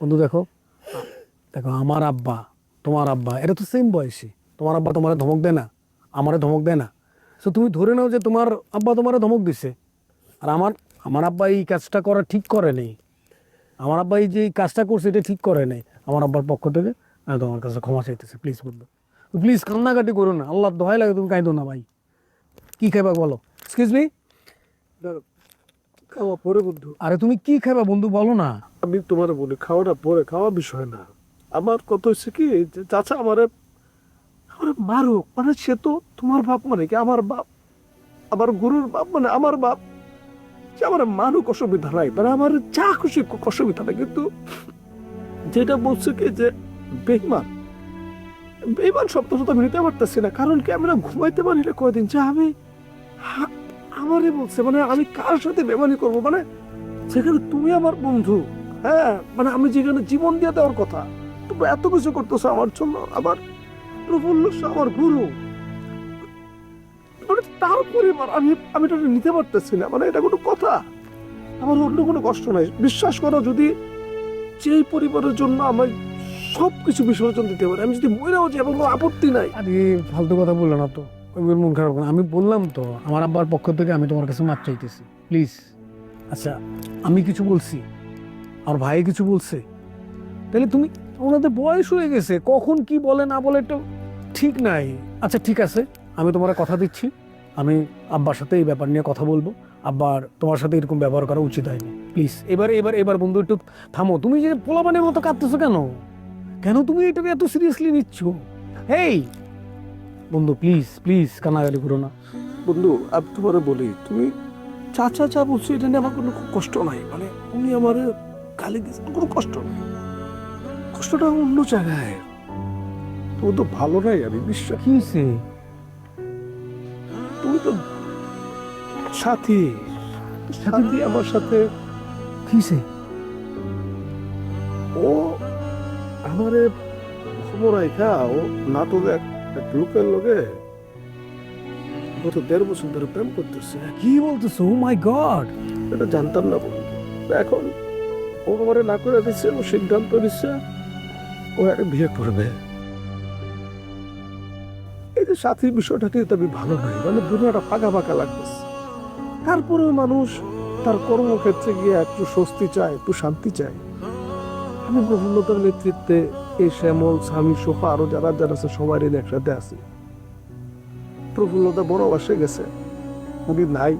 বন্ধু, দেখো। দেখো, আমার আব্বা, তোমার আব্বা এটা তো সেম বয়সী। তোমার আব্বা তোমার ধমক দেয় না, আমারে ধমক দেয় না। সো তুমি ধরে নাও যে তোমার আব্বা তোমারে ধমক দিছে। আর আমার আমার আব্বা এই কাজটা করা ঠিক করে নেই। আমার আব্বা এই যে কাজটা করছে, এটা ঠিক করে নেই। আমার আব্বার পক্ষ থেকে আমি তোমার কাছে ক্ষমা চাইতেছি প্লিজ বন্ধু। প্লিজ কান্নাকাটি করো না। আল্লাহ দোহাই লাগে, তুমি কাঁদো না ভাই। কি খাইবা বলো? এক্সকিউজ মি খাওয়া পরে বন্ধু। আরে তুমি কি খাইবা বন্ধু বলো না। আমি তোমার বলি খাওয়াটা পরে খাওয়া বিষয় না। আমার কথা হচ্ছে কি যে চাচা আমারে আমারে মারুক। মানে সে তো তোমার বাপ মানে কি আমার বাপ আমার গুরুর বাপ মানে আমার বাপ। সে আমার মানুক অসুবিধা নাই। মানে আমার যা খুশি অসুবিধা নাই। কিন্তু যেটা বলছে কি যে বেইমান বেইমান শব্দ তো আমি নিতে পারতেছি না। কারণ কি আমি না ঘুমাইতে পারি না কয়দিন। যে আমি আমারই বলছে মানে আমি কার সাথে বেমানি করব? মানে সেখানে তুমি আমার বন্ধু। হ্যাঁ মানে আমি যেখানে জীবন দিয়ে দেওয়ার কথা তুমি এত কিছু করতেছো আমার জন্য, আমার প্রফুল্ল আমার গুরু। মানে তার পরিবার আমি আমি এটা নিতে পারতেছি না মানে এটা কোনো কথা। আমার অন্য কোনো কষ্ট নাই। বিশ্বাস করো, যদি যেই পরিবারের জন্য আমি সব কিছু বিসর্জন দিতে পারি, আমি যদি মরেও যাই, আমার কোনো আপত্তি নাই। আরে, ফালতু কথা বলল না তো। মন খারাপ আমি বললাম তো, আমার আব্বার পক্ষ থেকে আমি তোমার কাছে মাপ চাইতেছি। প্লিজ আচ্ছা আমি কিছু বলছি আমার ভাই কিছু বলছে। তাহলে তুমি, ওনাদের বয়স হয়ে গেছে, কখন কি বলে না বলে এটা ঠিক নাই। আচ্ছা ঠিক আছে, আমি তোমার কথা দিচ্ছি, আমি আব্বার সাথে এই ব্যাপার নিয়ে কথা বলব। আব্বার, তোমার সাথে এরকম ব্যবহার করা উচিত হয়নি প্লিজ এবার এবার এবার বন্ধু, একটু থামো। তুমি যে পোলাপানের মতো কাঁদতেছো কেন? কেন তুমি এটাকে এত সিরিয়াসলি নিচ্ছ? হেই! বন্ধু প্লিজ প্লিজ কান্নাকাটি করো না। বন্ধু আমি তোমার বলি তুমি চাচা চা বলছো এটা নিয়ে আমার কোনো কষ্ট নাই। মানে উনি আমার গালি দিয়েছেন কোনো কষ্ট নেই। কষ্টটা অন্য জায়গায়। তুমি তো ভালো নাই আমি বিশ্বাস কি হয়েছে? তুমি তো সাথী। সাথী আমার সাথে কি হয়েছে? ও আমারে খবরাই খা ও নাটক এক এক লোকের লোকে গত দেড় বছর ধরে প্রেম করতেছে। কি বলতেছো? ও মাই গড এটা জানতাম না বন্ধু। এখন ও আমারে না করে দিচ্ছে ও সিদ্ধান্ত নিচ্ছে ও একটা বিয়ে করবে। এই যে সাথীর বিষয়টা কিন্তু আমি ভালো নাই মানে দুনিয়াটা ফাঁকা ফাঁকা লাগতেছে। তারপরে মানুষ তার কর্মক্ষেত্রে গিয়ে একটু স্বস্তি চায় একটু শান্তি চায়। আমি প্রফুল্লতার নেতৃত্বে এই শ্যামল স্বামী সোফা আরও যারা যারা আছে সবাই একসাথে আছি। প্রফুল্লতা বড় বাসে গেছে। উনি নাই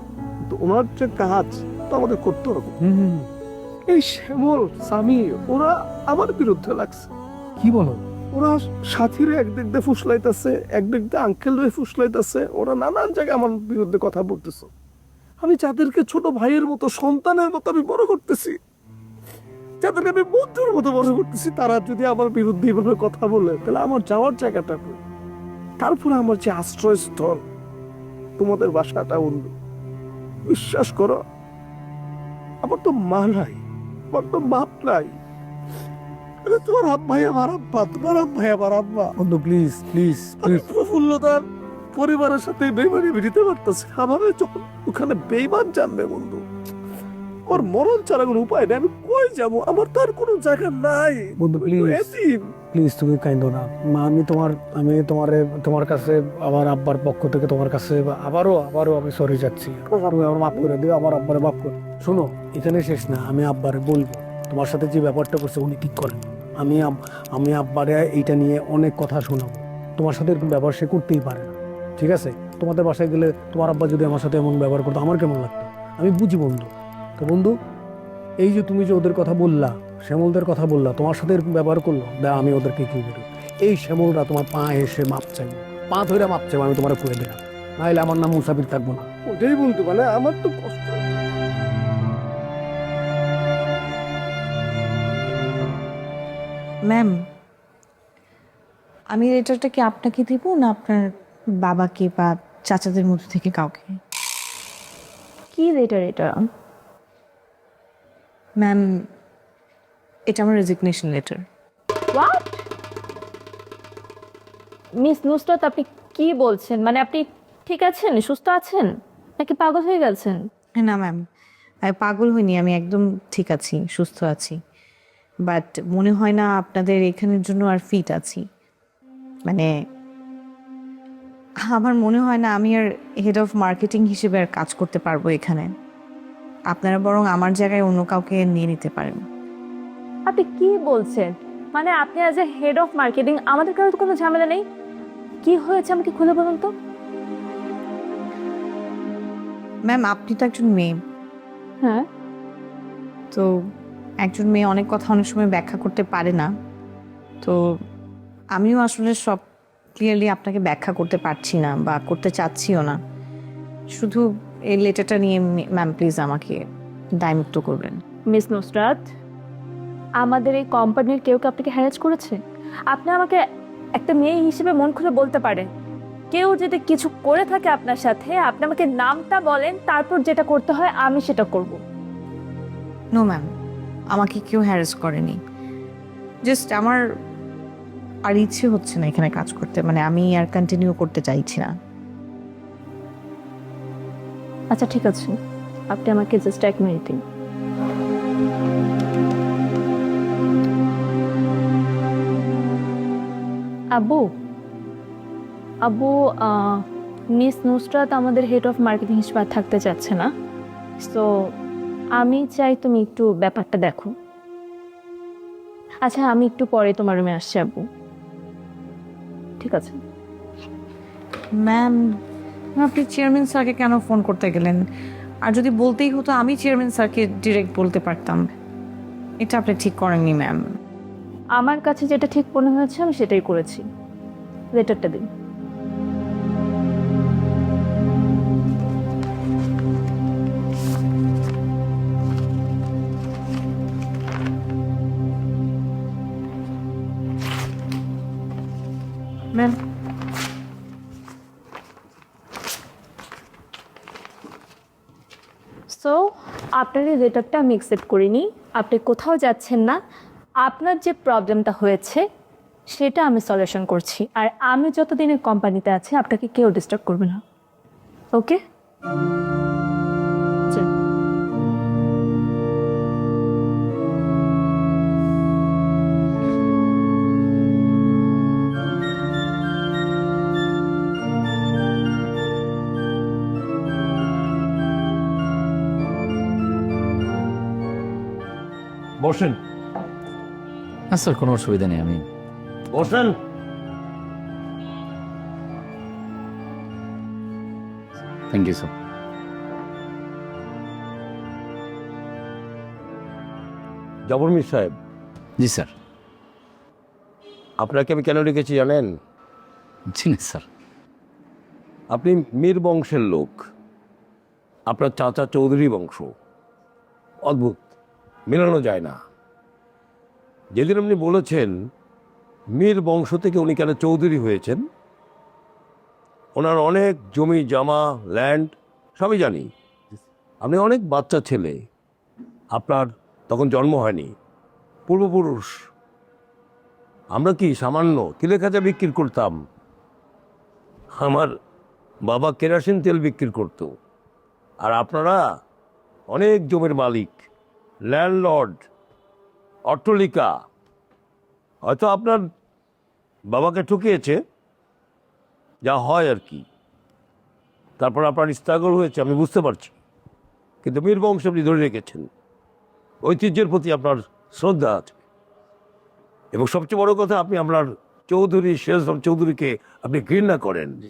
তো ওনার যে কাজ তো আমাদের করতে হবে। এই শ্যামল স্বামী ওরা আমার বিরুদ্ধে লাগছে। কি বলো? ওরা সাথীরে একদিক দিয়ে ফুসলাইতেছে একদিক দিয়ে আঙ্কেল হয়ে ফুসলাইতেছে। ওরা নানান জায়গায় আমার বিরুদ্ধে কথা বলতেছে। আমি যাদেরকে ছোট ভাইয়ের মতো সন্তানের মতো আমি বড় করতেছি। যাদেরকে আমি বন্ধুর মতো বড় করতেছি তারা যদি আমার বিরুদ্ধে এভাবে কথা বলে তাহলে আমার যাওয়ার জায়গাটা কই? তারপরে আমার যে আশ্রয়স্থল তোমাদের বাসাটা অন্য। বিশ্বাস করো আমার তো মা নাই আমার তো বাপ নাই। তোমার আব্বাই আমার আব্বা তোমার আব্বাই আমার আব্বা। বন্ধু প্লিজ প্লিজ প্রফুল্লতার পরিবারের সাথে বেইমানি দিতে পারতেছি আমাকে যখন ওখানে বেইমান জানবে বন্ধু আমার মরণ ছাড়া কোনো উপায় নেই আমি কই যাব? আমার তো আর কোনো জায়গা নাই। বন্ধু প্লিজ এতিম। প্লিজ তুমি কাইন্দ না। মা, আমি তোমার আমি তোমার তোমার কাছে আমার আব্বার পক্ষ থেকে তোমার কাছে আবারও আবারও আমি সরি যাচ্ছি। তুমি আমার মাফ করে দিও আমার আব্বারে মাফ করে শোনো এখানে শেষ না আমি আব্বারে বলব। তোমার সাথে যে ব্যাপারটা করছে উনি ঠিক করেন। আমি আমি আব্বারে এইটা নিয়ে অনেক কথা শোনাবো। তোমার সাথে এরকম ব্যবহার সে করতেই পারে না। ঠিক আছে? তোমাদের বাসায় গেলে তোমার আব্বা যদি আমার সাথে এমন ব্যবহার করতো আমার কেমন লাগতো? আমি বুঝি বন্ধু। তো বন্ধু এই যে তুমি যে ওদের কথা বললা শ্যামলদের কথা বললা তোমার সাথে এরকম ব্যবহার করল? দা আমি ওদেরকে কি করি এই শ্যামলরা তোমার পা এসে মাপ চাইব পা ধরে মাপ চাইব আমি তোমার খুঁড়ে দিলাম। নাহলে আমার নাম মুসাফির থাকব না। ওটাই বলতে মানে আমার তো কষ্ট। ম্যাম আমি লেটারটা কি আপনাকে দিব না আপনার বাবাকে বা চাচাদের মধ্যে থেকে কাউকে? কি লেটার এটা? ম্যাম এটা আমার resignation letter what miss Nusrat আপনি কি বলছেন? মানে আপনি ঠিক আছেন? সুস্থ আছেন? নাকি পাগল হয়ে গেছেন? না ম্যাম আমি পাগল হইনি আমি একদম ঠিক আছি সুস্থ আছি। বাট মনে হয় না আপনাদের এখানের জন্য আর ফিট আছি। মানে আমার মনে হয় না আমি আর হেড অফ মার্কেটিং হিসেবে আর কাজ করতে পারব এখানে। আপনারা বরং আমার জায়গায় অন্য কাউকে নিয়ে নিতে পারেন। আপনি কি বলছেন? মানে আপনি as a head of marketing আমাদের কারোর কোনো ঝামেলা নেই? কি হয়েছে আমাকে খুলে বলুন তো? ম্যাম আপনি তো একজন মেয়ে। হ্যাঁ। তো একজন মেয়ে অনেক কথা অনেক সময় ব্যাখ্যা করতে পারে না। তো আমিও আসলে সব ক্লিয়ারলি আপনাকে ব্যাখ্যা করতে পারছি না বা করতে চাচ্ছিও না। শুধু এই লেটারটা নিয়ে ম্যাম প্লিজ আমাকে দায়মুক্ত করবেন। মিস নুসরাত আমাদের এই কোম্পানির কেউ কি আপনাকে হ্যারেজ করেছে? আপনি আমাকে একটা মেয়ে হিসেবে মন খুলে বলতে পারেন। কেউ যদি কিছু করে থাকে আপনার সাথে আপনি আমাকে নামটা বলেন তারপর যেটা করতে হয় আমি সেটা করব। নো ম্যাম আমাকে কেউ হ্যারাস করেনি। জাস্ট আমার আর ইচ্ছে হচ্ছে না এখানে কাজ করতে। মানে আমি আর কন্টিনিউ করতে চাইছি না। আচ্ছা ঠিক আছে। আপনি আমাকে জাস্ট এক মিনিট দিন। আব্বু আহ, মিস নুসরাত আমাদের হেড অফ মার্কেটিং হিসেবে থাকতে চাচ্ছে না। সো আমি চাই তুমি একটু ব্যাপারটা দেখো। আচ্ছা আমি একটু পরে তোমার রুমে আসছি আব্বু। ঠিক আছে। ম্যাম আপনি চেয়ারম্যান স্যারকে কেন ফোন করতে গেলেন? আর যদি বলতেই হতো আমি চেয়ারম্যান স্যারকে ডিরেক্ট বলতে পারতাম। এটা আপনি ঠিক করেননি ম্যাম আমার কাছে যেটা ঠিক মনে হয়েছে আমি সেটাই করেছি। লেটারটা দিন। ম্যাম আপনার এই লেটারটা আমি অ্যাকসেপ্ট করিনি, আপনি কোথাও যাচ্ছেন না, আপনার যে প্রবলেমটা হয়েছে, সেটা আমি সলিউশন করছি। আর আমি যতদিনের কোম্পানিতে আছি, আপনাকে কেউ ডিস্টার্ব করবে না। ওকে বসেন। না স্যার কোনো অসুবিধা নেই আমি বসেন। থ্যাংক ইউ স্যার জবর জবরমির সাহেব। জি স্যার। আপনাকে আমি কেন রেখেছি জানেন? জি না স্যার। আপনি মীর বংশের লোক। আপনার চাচা চৌধুরী বংশ। অদ্ভুত। মেলানো যায় না। যেদিন আপনি বলেছেন, মীর বংশ থেকে উনি কেন চৌধুরী হয়েছেন, ওনার অনেক জমি, জামা ল্যান্ড সবই জানি। আপনি অনেক বাচ্চা ছেলে, আপনার তখন জন্ম হয়নি, পূর্বপুরুষ। আমরা কি সামান্য তিলে খাঁচা বিক্রি করতাম? আমার বাবা কেরাসিন তেল বিক্রি করত। আর আপনারা অনেক জমির মালিক। ল্যান্ডলর্ড অট্টলিকা। হয়তো আপনার বাবাকে ঠকিয়েছে যা হয় আর কি। তারপর আপনার স্ট্রাগল হয়েছে আমি বুঝতে পারছি। কিন্তু মীর বংশ আপনি ধরে রেখেছেন। ঐতিহ্যের প্রতি আপনার শ্রদ্ধা আছে। এবং সবচেয়ে বড় কথা আপনি আপনার চৌধুরী শেষ চৌধুরীকে আপনি ঘৃণা করেন।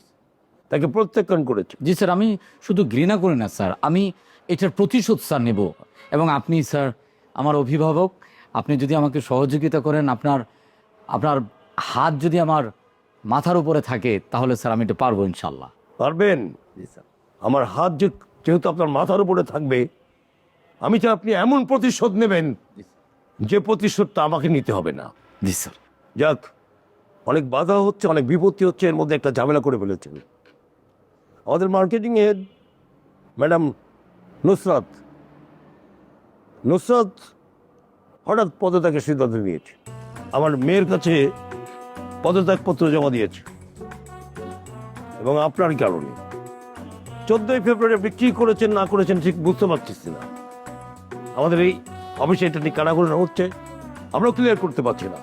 তাকে প্রত্যাখ্যান করেছেন। জি স্যার আমি শুধু ঘৃণা করি না স্যার। আমি এটার প্রতিশোধ স্যার নেব। এবং আপনি স্যার আমার অভিভাবক আপনি যদি আমাকে সহযোগিতা করেন আপনার আপনার হাত যদি আমার মাথার উপরে থাকে তাহলে স্যার আমি এটা পারব ইনশাল্লাহ পারবেন? জি স্যার। আমার হাত যে যেহেতু আপনার মাথার উপরে থাকবে আমি চাই আপনি এমন প্রতিশোধ নেবেন যে প্রতিশোধটা আমাকে নিতে হবে না। জি স্যার। যাক অনেক বাধা হচ্ছে অনেক বিপত্তি হচ্ছে এর মধ্যে একটা ঝামেলা করে ফেলেছেন। আমাদের মার্কেটিং এর ম্যাডাম নুসরাত। নুসরাত হঠাৎ পদত্যাগের সিদ্ধান্ত নিয়েছে। আমার মেয়ের কাছে পদত্যাগপত্র জমা দিয়েছে। এবং আপনার কারণে? চোদ্দই ফেব্রুয়ারি আপনি কি করেছেন, না করেছেন ঠিক বুঝতে পারছিস না। আমাদের এই অফিসে এটা নিয়ে কারাগুলো হচ্ছে। আমরা ক্লিয়ার করতে পারছি না।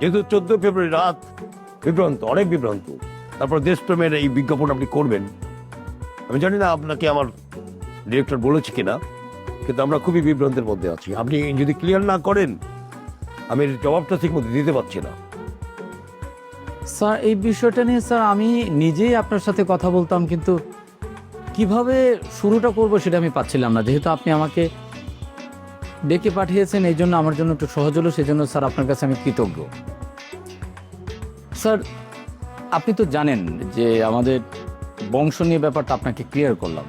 যেহেতু চোদ্দ ফেব্রুয়ারি রাত বিভ্রান্ত, অনেক বিভ্রান্ত। তারপর দেশপ্রেমের এই বিজ্ঞাপন আপনি করবেন। আমি জানি না আপনাকে আমার ডিরেক্টর বলেছে কিনা, কিন্তু আমরা খুবই বিভ্রান্তের মধ্যে আছি। আপনি যদি ক্লিয়ার না করেন, আমি জবাবটা ঠিক মতো দিতে পারছি না। স্যার, এই বিষয়টা নিয়ে, স্যার, আমি নিজেই আপনার সাথে কথা বলতাম, কিন্তু কীভাবে শুরুটা করব সেটা আমি পাচ্ছিলাম না। যেহেতু আপনি আমাকে ডেকে পাঠিয়েছেন, এই জন্য আমার জন্য একটু সহজ হলো সেই জন্য স্যার, আপনার কাছে আমি কৃতজ্ঞ। স্যার, আপনি তো জানেন যে আমাদের বংশ নিয়ে ব্যাপারটা আপনাকে ক্লিয়ার করলাম।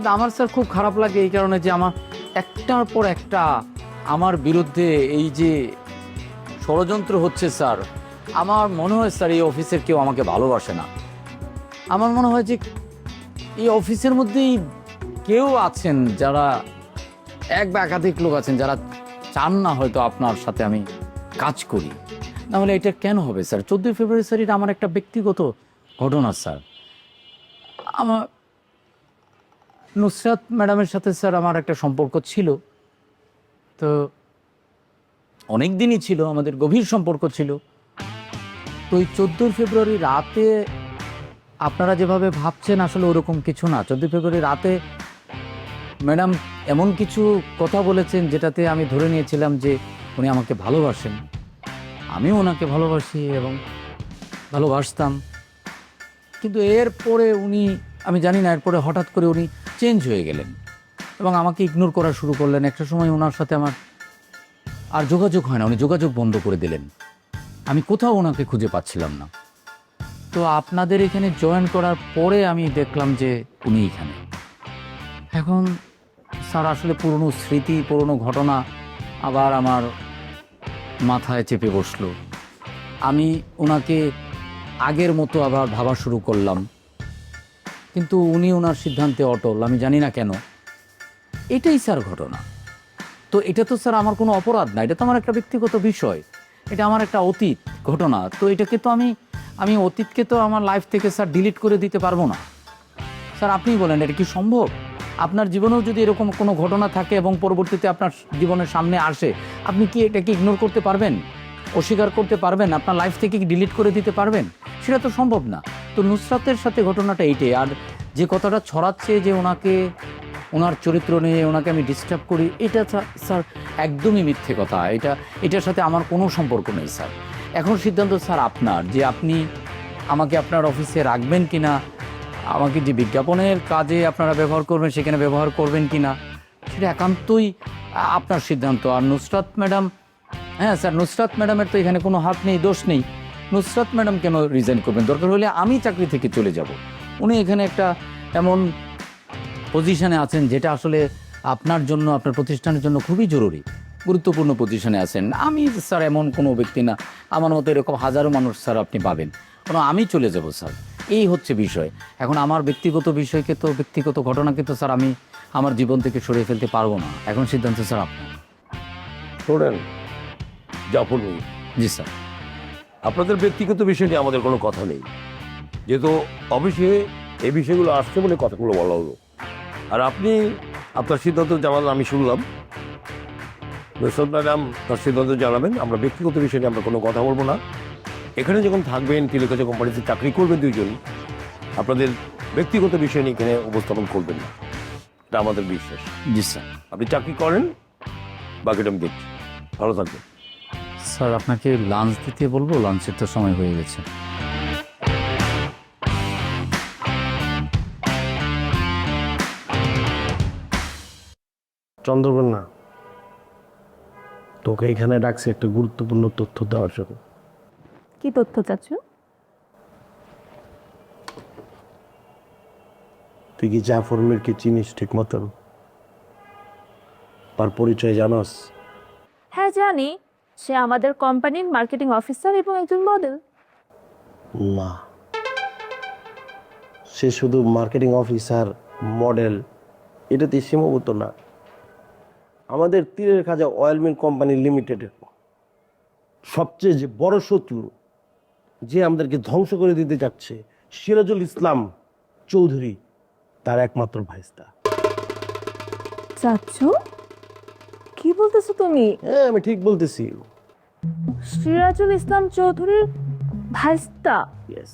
কিন্তু আমার স্যার খুব খারাপ লাগে এই কারণে যে আমার একটার পর একটা আমার বিরুদ্ধে এই যে ষড়যন্ত্র হচ্ছে স্যার, আমার মনে হয় স্যার এই অফিসের কেউ আমাকে ভালোবাসে না। আমার মনে হয় যে এই অফিসের মধ্যেই কেউ আছেন যারা এক বা একাধিক লোক আছেন যারা চান না হয়তো আপনার সাথে আমি কাজ করি। নাহলে এটা কেন হবে স্যার? চোদ্দোই ফেব্রুয়ারি স্যার, এটা আমার একটা ব্যক্তিগত ঘটনা স্যার। আমার নুসরাত ম্যাডামের সাথে স্যার আমার একটা সম্পর্ক ছিল। তো অনেক দিনই ছিল, আমাদের গভীর সম্পর্ক ছিল। তো ওই চোদ্দোই ফেব্রুয়ারি রাতে আপনারা যেভাবে ভাবছেন আসলে ওরকম কিছু না। চোদ্দোই ফেব্রুয়ারি রাতে ম্যাডাম এমন কিছু কথা বলেছেন যেটাতে আমি ধরে নিয়েছিলাম যে উনি আমাকে ভালোবাসেন। আমিও ওনাকে ভালোবাসি এবং ভালোবাসতাম। কিন্তু এরপরে উনি, আমি জানি না, এরপরে হঠাৎ করে উনি চেঞ্জ হয়ে গেলেন এবং আমাকে ইগনোর করা শুরু করলেন। একটা সময় ওনার সাথে আমার আর যোগাযোগ হয় না, উনি যোগাযোগ বন্ধ করে দিলেন। আমি কোথাও ওনাকে খুঁজে পাচ্ছিলাম না। তো আপনাদের এখানে জয়েন করার পরে আমি দেখলাম যে উনি এখানে। এখন স্যার, আসলে পুরনো স্মৃতি, পুরনো ঘটনা আবার আমার মাথায় চেপে বসল। আমি ওনাকে আগের মতো আবার ভাবা শুরু করলাম। কিন্তু উনি ওনার সিদ্ধান্তে অটল, আমি জানি না কেন। এটাই স্যার ঘটনা। তো এটা তো স্যার আমার কোনো অপরাধ না, এটা তো আমার একটা ব্যক্তিগত বিষয়, এটা আমার একটা অতীত ঘটনা, তো এটাকে তো আমি আমি অতীতকে তো আমার লাইফ থেকে স্যার ডিলিট করে দিতে পারব না। স্যার, আপনিই বলেন, এটা কি সম্ভব? আপনার জীবনেও যদি এরকম কোনো ঘটনা থাকে এবং পরবর্তীতে আপনার জীবনের সামনে আসে, আপনি কি এটাকে ইগনোর করতে পারবেন? অস্বীকার করতে পারবেন, আপনার লাইফ থেকে কি ডিলিট করে দিতে পারবেন? সেটা তো সম্ভব না। তো নুসরাতের সাথে ঘটনাটা এইটাই। আর যে কথাটা ছড়াচ্ছে যে ওনাকে, ওনার চরিত্র নিয়ে ওনাকে আমি ডিস্টার্ব করি, এটা স্যার একদমই মিথ্যে কথা। এটা, এটার সাথে আমার কোনো সম্পর্ক নেই, স্যার। এখন সিদ্ধান্ত স্যার আপনার যে আপনি আমাকে আপনার অফিসে রাখবেন কি না আমাকে যে বিজ্ঞাপনের কাজে আপনারা ব্যবহার করবেন, সেখানে ব্যবহার করবেন কি না সেটা একান্তই আপনার সিদ্ধান্ত। আর নুসরাত ম্যাডাম হ্যাঁ স্যার, নুসরাত ম্যাডামের তো এখানে কোনো হাত নেই, দোষ নেই। নুসরাত ম্যাডাম কেন রিজাইন করবেন? দরকার হলে আমি চাকরি থেকে চলে যাব। উনি এখানে একটা এমন পজিশনে আছেন যেটা আসলে আপনার জন্য, আপনার প্রতিষ্ঠানের জন্য খুবই জরুরি। গুরুত্বপূর্ণ পজিশনে আছেন। আমি, স্যার, এমন কোনো ব্যক্তি না। আমার মতো এরকম হাজারো মানুষ, স্যার, আপনি পাবেন। কোনো আমি চলে যাব, স্যার। এই হচ্ছে বিষয়। এখন আমার ব্যক্তিগত বিষয়কে তো, ব্যক্তিগত ঘটনাকে তো, স্যার, আমি আমার জীবন থেকে সরিয়ে ফেলতে পারব না। এখন সিদ্ধান্ত, স্যার, আপনার। জাফর মিয়া, জি স্যার। আপনাদের ব্যক্তিগত বিষয় নিয়ে আমাদের কোনো কথা নেই। যেহেতু অফিসে এই বিষয়গুলো আসছে বলে কথাগুলো বলা হলো। আর আপনি আপনার সিদ্ধান্ত জানালেন আমি শুনলাম। ম্যাডাম তার সিদ্ধান্ত জানাবেন। আমরা ব্যক্তিগত বিষয় নিয়ে আমরা কোনো কথা বলব না। এখানে যখন থাকবেন টেলিকাজে কোম্পানিতে চাকরি করবেন দুইজন আপনাদের ব্যক্তিগত বিষয় নিয়ে এখানে উপস্থাপন করবেন না। এটা আমাদের বিশ্বাস। জি স্যার। আপনি চাকরি করেন বাকিটা আমি দেখছি। ভালো থাকবেন। স্যার আপনাকে লাঞ্চ দিতে বলব? লাঞ্চের তো সময় হয়ে গেছে। চন্দ্রকন্যা তোকে এখানে ডাকছি একটা গুরুত্বপূর্ণ তথ্য দেওয়ার জন্য। কি তথ্য চাচ্ছ? তুই কি জাফর মিরকে চিনিস ঠিক মতন তার পরিচয় জানাস? হ্যাঁ জানি। সে আমাদের কোম্পানির মার্কেটিং অফিসার এবং একজন মডেল না সে শুধু মার্কেটিং অফিসার মডেল এটাতে সীমাবদ্ধ না। আমাদের তীরের খাজা অয়েল মিল কোম্পানি লিমিটেডের সবচেয়ে যে বড় শত্রু যে আমাদেরকে ধ্বংস করে দিতে যাচ্ছে সিরাজুল ইসলাম চৌধুরী তার একমাত্র ভাইস্তা। চাচ্ছ? কি বলতেছো তুমি? হ্যাঁ আমি ঠিক বলতেছি। সিরাজুল ইসলাম চৌধুরীর ভাইস্তা? ইয়েস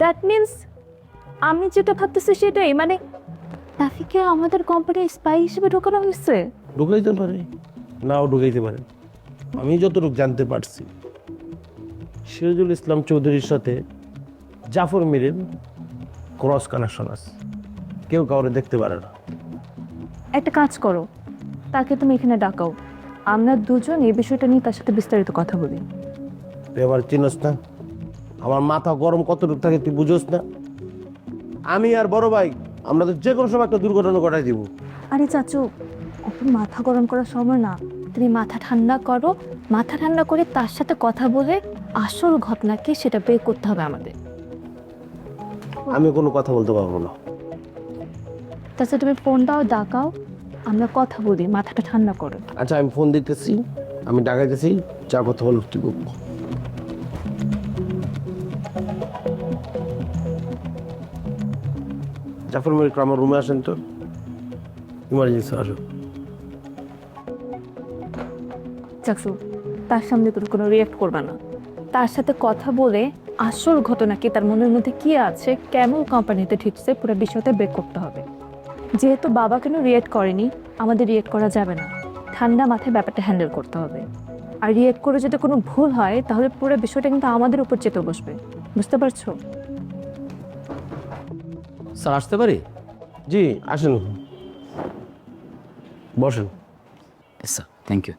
দ্যাট মিন্স আমি যেটা ভাবতেছি সেটাই মানে রাফিকে আমাদের কোম্পানির স্পাই হিসেবে ঢোকানো হয়েছে? ঢুকাইতে পারে নাও ঢুকাইতে পারে। আমি যতটুকু জানতে পারছি সিরাজুল ইসলাম চৌধুরীর সাথে জাফর মিরের ক্রস কানেকশন আছে। কেউ কাউরে দেখতে পারে না। একটা কাজ করো তাকে তুমি এখানে ডাকাও। আমরা দুজন এই বিষয়টা নিয়ে তার সাথে বিস্তারিত কথা বলি। তুই এবার চিনস না? আমার মাথা গরম কত কতটুকু থাকে তুই বুঝোস না? আমি আর বড় ভাই আমরা তো যে কোনো সময় একটা দুর্ঘটনা ঘটাই দিব। আরে চাচু অত মাথা গরম করার সময় না। তুমি মাথা ঠান্ডা করো মাথা ঠান্ডা করে তার সাথে কথা বলে আসল ঘটনাকে সেটা বের করতে হবে আমাদের। আমি কোনো কথা বলতে পারব না। তাছাড়া তুমি ফোনটাও ডাকাও। আমরা কথা বলি মাথাটা ঠান্ডা করো। আচ্ছা আমি ফোন দিতেছি আমি ডাকাইতেছি যা কথা বল তুই বল। জাফর মির আমার রুমে আসেন তো। ইমার্জেন্সি আসো। চাকসু তার সামনে তুমি কোনো রিয়েক্ট করবে না। তার সাথে কথা বলে আসল ঘটনা কি তার মনের মধ্যে কি আছে কেমন কোম্পানিতে ঠিকছে পুরো বিষয়টা বের করতে হবে। যেহেতু বাবা কেন রিয়েক্ট করেনি আমাদের রিয়েক্ট করা যাবে না। ঠান্ডা মাথায় ব্যাপারটা হ্যান্ডেল করতে হবে। আর রিয়েক্ট করে যদি কোনো ভুল হয় তাহলে পুরো বিষয়টা কিন্তু আমাদের উপর চেতে বসবে। বুঝতে পারছ? স্যার আসতে পারি? জি আসেন। বসেন। স্যার থ্যাংক ইউ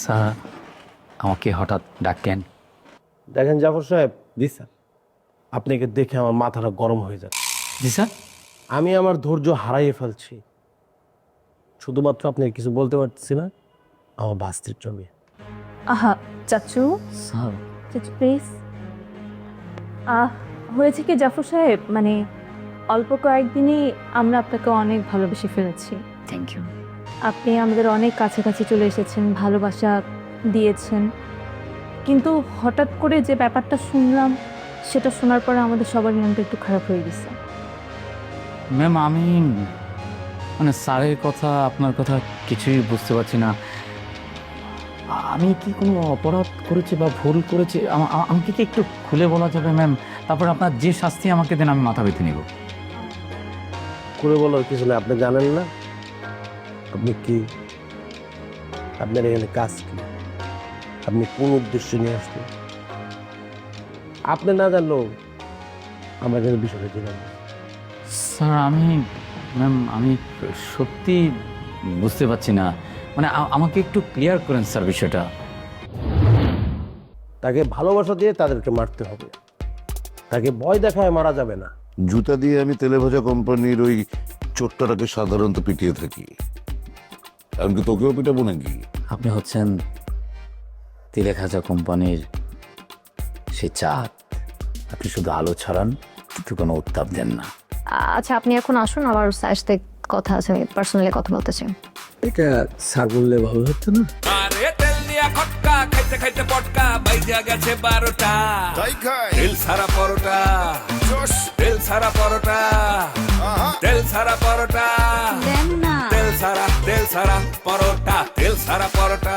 স্যার আমাকে হঠাৎ ডাকেন দেখেন জাফর সাহেব। জি স্যার। আপনাকে দেখে আমার মাথাটা গরম হয়ে যাচ্ছে। জি স্যার। আমি আমার ধৈর্য হারাইয়ে ফেলছি। শুধুমাত্র আপনাকে কিছু বলতে পারছি না আমার বাস্তির জমি আহা চাচু। স্যার। চাচু প্লিজ আহ হয়েছে কি জাফর সাহেব মানে অল্প কয়েকদিনই আমরা আপনাকে অনেক ভালোবেসে ফেলেছি। থ্যাংক ইউ আপনি আমাদের অনেক কাছাকাছি চলে এসেছেন ভালোবাসা দিয়েছেন। কিন্তু হঠাৎ করে যে ব্যাপারটা শুনলাম সেটা শোনার পরে আমাদের সবার মনটা একটু খারাপ হয়ে গেছে। ম্যাম আমি মানে স্যারের কথা, আপনার কথা কিছুই বুঝতে পারছি না। আমি কি কোনো অপরাধ করেছি বা ভুল করেছি? আমা- আমা- আমাকে কি একটু খুলে বলা যাবে ম্যাম তারপর আপনার যে শাস্তি আমাকে দেন, আমি মাথা ব্যথে নিব। করে বলার কিছু না আপনি জানেন না? আপনি কি? আপনার এখানে কাজ কি? আপনি কোন উদ্দেশ্য নিয়ে আসছেন? আপনি না জানলেও আমরা কিন্তু বিষয়টা জানি স্যার আমি ম্যাম আমি সত্যি বুঝতে পারছি না। মানে আমাকে একটু ক্লিয়ার করেন স্যার বিষয়টা। তাকে ভালোবাসা দিয়ে তাদেরকে মারতে হবে। তাকে ভয় দেখায় মারা যাবে না। জুতা দিয়ে আমি তেলে ভাজা কোম্পানির ওই চোট্টাটাকে সাধারণত পিটিয়ে থাকি। এমনকি তোকেও পিটাবো নাকি? আপনি হচ্ছেন তিলে খাজা কোম্পানির সে চাঁদ। আপনি শুধু আলো ছড়ান কিন্তু কোনো উত্তাপ দেন না। আচ্ছা আপনি এখন আসুন আমার স্যার সাথে কথা আছে আমি পার্সোনালি কথা বলতে চাই এটা স্যার বললে ভালো হতো না? আরে তেল দিয়া খটকা খাইতে খাইতে পটকা বাইজা গেছে বারোটা। তাই খাই। তেল সারা পরোটা। জোশ। তেল সারা পরোটা। আহা। তেল সারা পরোটা। তেল সারা তেল সারা পরোটা। তেল সারা পরোটা।